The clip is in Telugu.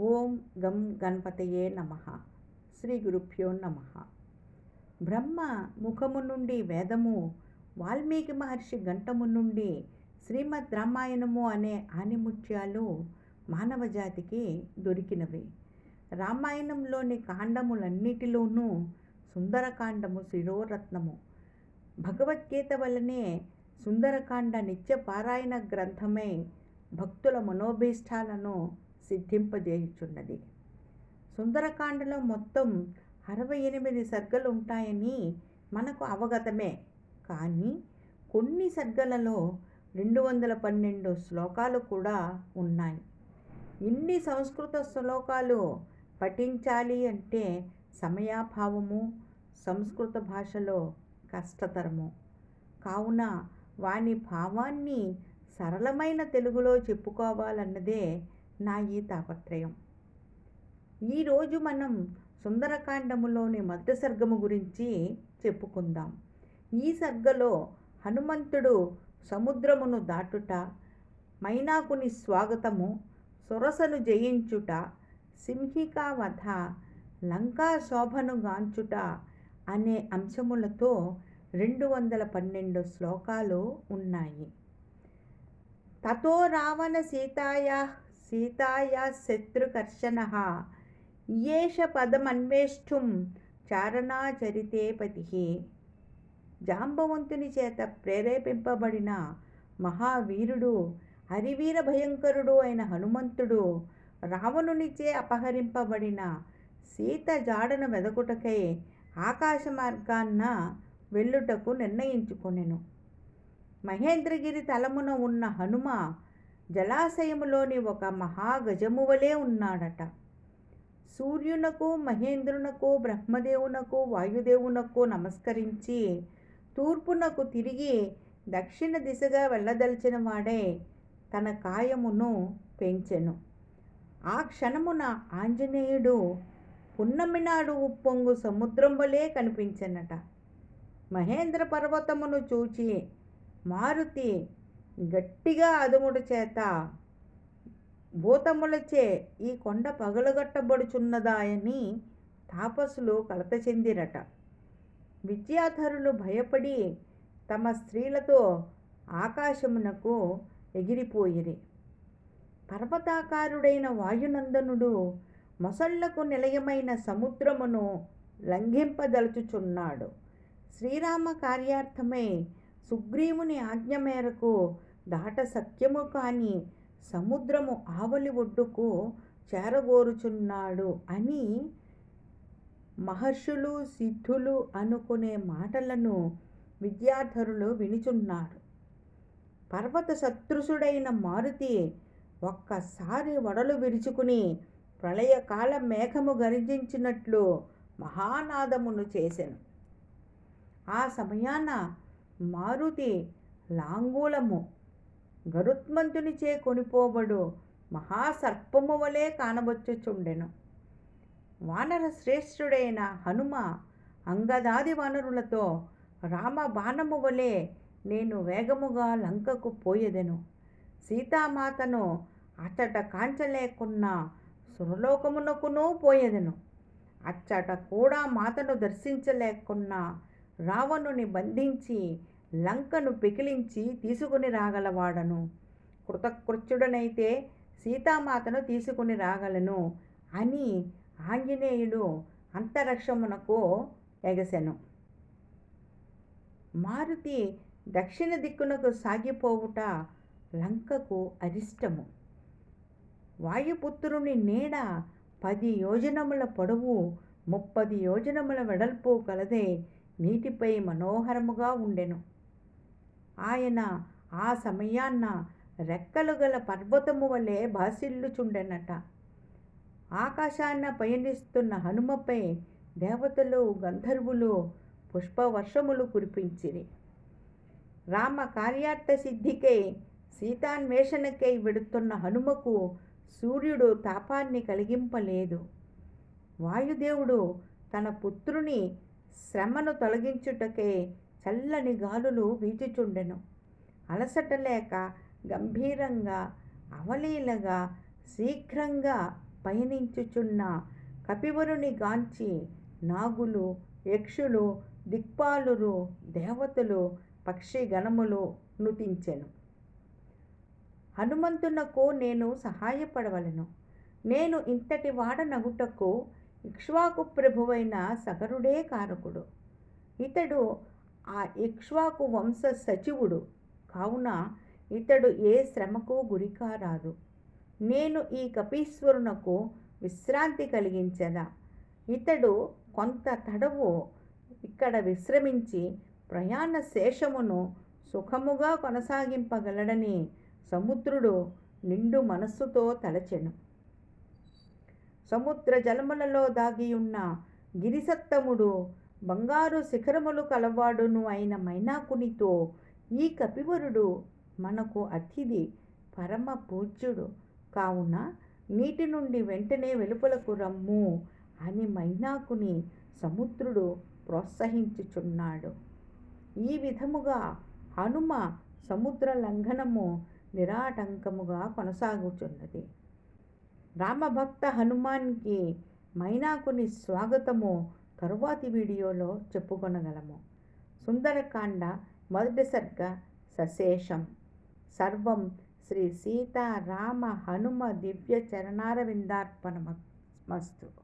ఓం గం గణపతయే నమ. శ్రీ గురుభ్యో నమ. బ్రహ్మ ముఖము నుండి వేదము వాల్మీకి మహర్షి గంటము నుండి శ్రీమద్ రామాయణము అనే ఆనిముత్యాలు మానవ జాతికి దొరికినవి. రామాయణంలోని కాండములన్నిటిలోనూ సుందరకాండము శిరోరత్నము. భగవద్గీత వల్లనే సుందరకాండ నిత్య పారాయణ గ్రంథమై భక్తుల మనోభీష్టాలను సిద్ధింపజేయుచున్నది. సుందరకాండలో మొత్తం అరవై ఎనిమిది సర్గలు ఉంటాయని మనకు అవగతమే. కానీ కొన్ని సర్గలలో రెండు వందల పన్నెండు శ్లోకాలు కూడా ఉన్నాయి. ఇన్ని సంస్కృత శ్లోకాలు పఠించాలి అంటే సమయాభావము సంస్కృత భాషలో కష్టతరము. కావున వాని భావాన్ని సరళమైన తెలుగులో చెప్పుకోవాలన్నదే నా ఈ తాపత్రయం. ఈరోజు మనం సుందరకాండములోని మధ్య సర్గము గురించి చెప్పుకుందాం. ఈ సర్గలో హనుమంతుడు సముద్రమును దాటుట మైనాకుని స్వాగతము సొరసను జయించుట సింహికా వధ లంకా శోభను గాంచుట అనే అంశములతో రెండు వందల పన్నెండు శ్లోకాలు ఉన్నాయి. తతో రావణ సీతాయా సీతాయా శత్రుకర్షణ ఏష పదమన్వేష్టం చారణాచరితే పతి. జాంబవంతుని చేత ప్రేరేపింపబడిన మహావీరుడు హరివీర భయంకరుడు అయిన హనుమంతుడు రావణునిచే అపహరింపబడిన సీత జాడను వెదకుటకై ఆకాశ మార్గాన్న వెళ్ళుటకు నిర్ణయించుకొనెను. మహేంద్రగిరి తలమున ఉన్న హనుమ జలాశయములోని ఒక మహాగజము వలె ఉన్నాడట. సూర్యునకు మహేంద్రునకు బ్రహ్మదేవునకు వాయుదేవునకు నమస్కరించి తూర్పునకు తిరిగి దక్షిణ దిశగా వెళ్ళదలిచిన వాడే తన కాయమును పెంచెను. ఆ క్షణమున ఆంజనేయుడు పున్నమినాడు ఉప్పొంగు సముద్రం వలె కనిపించనట. మహేంద్ర పర్వతమును చూచి మారుతి గట్టిగా అదుముడు చేత భూతములచే ఈ కొండ పగలగొట్టబడుచున్నదాయని తాపసులు కలత చెందిరట. విద్యాధరులు భయపడి తమ స్త్రీలతో ఆకాశమునకు ఎగిరిపోయిరి. పర్వతాకారుడైన వాయునందనుడు మొసళ్ళకు నిలయమైన సముద్రమును లంఘింపదలుచుచున్నాడు. శ్రీరామ కార్యార్థమై సుగ్రీవుని ఆజ్ఞ మేరకు దాట సత్యము కాని సముద్రము ఆవలి ఒడ్డుకు చేరగోరుచున్నాడు అని మహర్షులు సిద్ధులు అనుకునే మాటలను విద్యాధరులు వినిచున్నారు. పర్వత సదృశుడైన మారుతి ఒక్కసారి వడలు విరుచుకుని ప్రళయకాల మేఘము గర్జించినట్లు మహానాదమును చేశాను ఆ సమయాన మారుతి లాంగూలము. గరుత్మంతునిచే కొనిపోబడు మహాసర్పము వలె కానబొచ్చుచుండెను. వానర శ్రేష్ఠుడైన హనుమ అంగదాది వానరులతో రామ బాణము వలె నేను వేగముగా లంకకు పోయేదెను. సీతామాతను అచ్చట కాంచలేకున్నా సురలోకమునకునూ పోయేదెను. అచ్చట కూడా మాతను దర్శించలేకున్నా రావణుని బంధించి లంకను పికిలించి తీసుకుని రాగలవాడను. కృతకృత్యుడనైతే సీతామాతను తీసుకుని రాగలను అని ఆంజనేయుడు అంతరిక్షమునకు ఎగసెను. మారుతి దక్షిణ దిక్కునకు సాగిపోవుట లంకకు అరిష్టము. వాయుపుత్రుని నీడ పది యోజనముల పొడవు ముప్పది యోజనముల వెడల్పు కలదే నీటిపై మనోహరముగా ఉండెను. ఆయన ఆ సమయాన్న రెక్కలు గల పర్వతము వలె భాసిల్లుచుండెనట ఆకాశాన్న పయనిస్తున్న హనుమపై దేవతలు గంధర్వులు పుష్పవర్షములు కురిపించిరి. రామ కార్యార్థ సిద్ధికై సీతాన్వేషణకై వెడుతున్న హనుమకు సూర్యుడు తాపాన్ని కలిగింపలేదు. వాయుదేవుడు తన పుత్రుని శ్రమను తొలగించుటకే చల్లని గాలులు వీచుచుండెను. అలసట లేక గంభీరంగా అవలీలగా శీఘ్రంగా పయనించుచున్న కపివరుని గాంచి నాగులు యక్షులు దిక్పాలురు దేవతలు పక్షిగణములు నుతించెను. హనుమంతునకు నేను సహాయపడవలను. నేను ఇంతటి వాడనగుటకు ఇక్ష్వాకు ప్రభువైన సగరుడే కారకుడు. ఇతడు ఆ ఇక్ష్వాకు వంశ సచివుడు. కావున ఇతడు ఏ శ్రమకు గురికారాదు. నేను ఈ కపీశ్వరునకు విశ్రాంతి కలిగించదా? ఇతడు కొంత తడవు ఇక్కడ విశ్రమించి ప్రయాణ శేషమును సుఖముగా కొనసాగింపగలడని సముద్రుడు నిండు మనస్సుతో తలచెను. సముద్ర జలములలో దాగియున్న గిరిసత్తముడు బంగారు శిఖరములు కలవాడును అయిన మైనాకునితో ఈ కపివరుడు మనకు అతిథి పరమ పూజ్యుడు. కావున నీటి నుండి వెంటనే వెలుపలకు రమ్ము అని మైనాకుని సముద్రుడు ప్రోత్సహించుచున్నాడు. ఈ విధముగా హనుమ సముద్ర లంఘనము నిరాటంకముగా కొనసాగుచున్నది. రామభక్త హనుమాన్కి మైనాకుని స్వాగతము తరువాతి వీడియోలో చెప్పుకొనగలము. సుందరకాండ మొదటి సర్గ సశేషం. సర్వం శ్రీ సీతారామ హనుమ దివ్య చరణారవిందార్పణమస్తు.